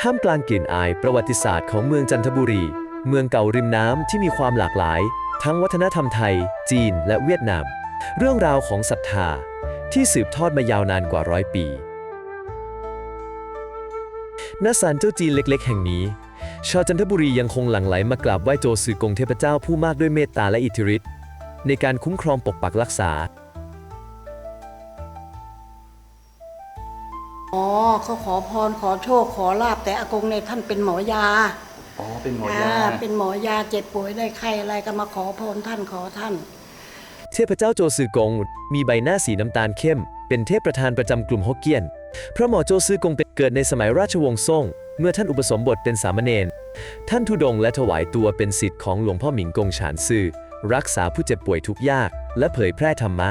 ท่ามกลางกลิ่นอายประวัติศาสตร์ของเมืองจันทบุรี เมืองเก่าริมน้ำที่มีความหลากหลาย ทั้งวัฒนธรรมไทย จีน และเวียดนาม เรื่องราวของศรัทธา ที่สืบทอดมายาวนานกว่าร้อยปีณศาลเจ้าจีนเล็ก ๆ แห่งนี้ ชาวจันทบุรียังคงหลั่งไหลมากราบไหว้โจซือกงเทพเจ้าผู้มากด้วยเมตตาและอิทธิฤทธิ์ในการคุ้มครองปกปักรักษา อ๋อเขาขอพรขอโชคขอลาบแต่อากงเนี่ยท่านเป็นหมอยาอ๋อเป็นหมออ่ยาเป็นหมอยาเจ็บป่วยได้ไข้อะไรก็มาขอพรท่านขอท่าน เทพเจ้าโจซือกง มีใบหน้าสีน้ำตาลเข้ม เป็นเทพประธานประจำกลุ่มฮกเกี้ยน พระหมอโจซือกงเป็นเกิดในสมัยราชวงศ์ซ่ง เมื่อท่านอุปสมบทเป็นสามเณรท่านทุดงค์และถวายตัวเป็นศิษย์ของหลวงพ่อหมิงกงฉานซือรักษาผู้เจ็บป่วยทุกข์ยาก และเผยแพร่ธรรมะ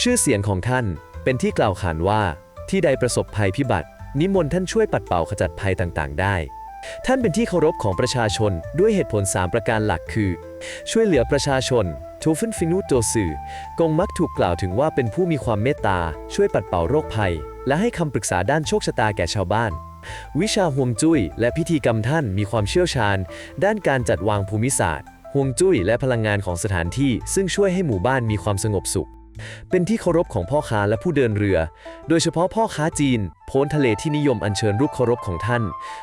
ชื่อเสียงของท่านเป็นที่กล่าวขานว่า ที่ใดประสบภัยพิบัติ นิมนต์ท่านช่วยปัดเป่าขจัดภัยต่างๆ ได้ ท่านเป็นที่เคารพของประชาชนด้วยเหตุผล 3 ประการหลักคือ ช่วยเหลือประชาชนทูฟินฟินูโจซือกงมักถูกกล่าวถึงว่าเป็นผู้มีความเมตตา ช่วยปัดเป่าโรคภัย และให้คำปรึกษาด้านโชคชะตาแก่ชาวบ้าน วิชาฮวงจุ้ยและพิธีกรรมท่านมีความเชี่ยวชาญ ด้านการจัดวางภูมิศาสตร์ฮวงจุ้ยและพลังงานของสถานที่ ซึ่งช่วยให้หมู่บ้านมีความสงบสุข เป็นที่เคารพของพ่อค้าและผู้เดินเรือ โดยเฉพาะพ่อค้าจีน โพ้นทะเลที่นิยมอัญเชิญรูปเคารพของท่าน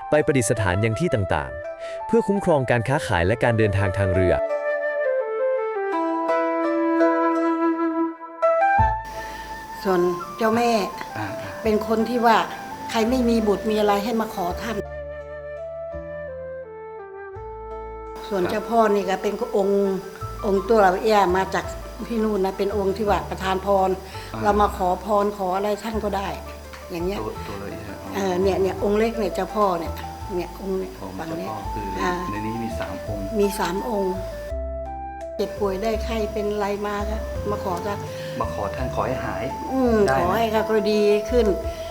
ไปประดิษฐานยังที่ต่างๆ เพื่อคุ้มครองการค้าขายและการเดินทางทางเรือ ส่วนเจ้าแม่เป็นคนที่ว่าใครไม่มีบุตรมีอะไรให้มาขอท่าน ส่วนเจ้าพ่อนี่ก็เป็นองค์องค์ตัวเราเอียมาจาก ที่นู่นนะเป็นองค์ที่ว่าประทานพร เรามาขอพรขออะไรท่านก็ได้ อย่างเงี้ยตัวตัวเลยฮะเออเนี่ยเนี่ยองค์เล็กเนี่ยเจ้าพ่อเนี่ยเนี่ยองค์เนี่ยของฝั่งเจ้าเนี้ย พ่อคือออ่าในนี้มีสามองค์มีสามองค์เจ็บป่วยได้ไข้เป็นอะไรมาก็มาขอกันมาขอท่านขอให้หาย อืมได้ขอไหมให้ค่ะก็ดีขึ้น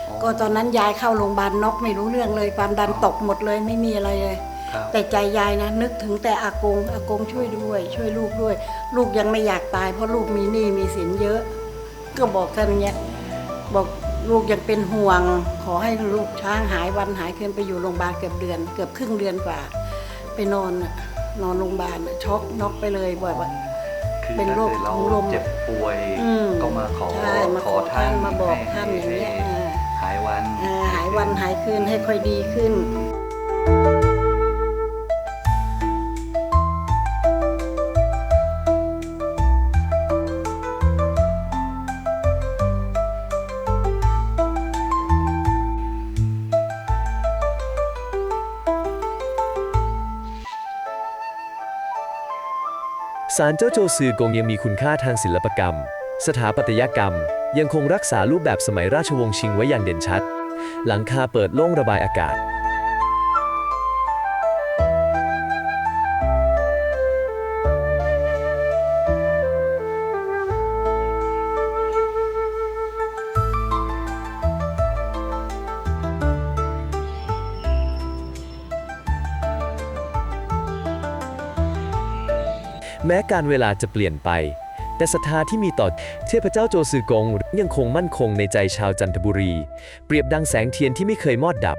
อ๋อก็ตอนนั้นยายเข้าโรงพยาบาลน็อกไม่รู้เรื่องเลยความดันตกหมดเลยไม่มีอะไรเลยครับ แต่ใจยายนะนึกถึงแต่อากงอากงช่วยด้วย ช่วยลูกด้วย ลูกยังไม่อยากตาย เพราะลูกมีหนี้มีสินเยอะ ก็บอกท่านอย่างเงี้ยบอกลูกยังเป็นห่วง ขอให้ลูกช้างหายวันหายคืนไปอยู่โรงพยาบาลเกือบเดือน เกือบครึ่งเดือนกว่า ไปนอนน่ะนอนโรงพยาบาลน่ะช็อกน็อกไปเลยบ่อยว่าคือเป็นโรคถ้ากิดเราของลมเจ็บป่วยอืมก็มาขอใช่มาขอท่านมาบอกท่านอย่างเงี้ยให้อ่าหายวันอ่าหายวันหายคืนให้ค่อยดีขึ้น ศาลเจ้าโจซือกงยังมีคุณค่าทางศิลปกรรม สถาปัตยกรรม ยังคงรักษารูปแบบสมัยราชวงศ์ชิงไว้อย่างเด่นชัด หลังคาเปิดโล่งระบายอากาศ แม้การเวลาจะเปลี่ยนไป แต่ศรัทธาที่มีต่อเทพเจ้าโจซือกงยังคงมั่นคงในใจชาวจันทบุรี เปรียบดังแสงเทียนที่ไม่เคยมอดดับ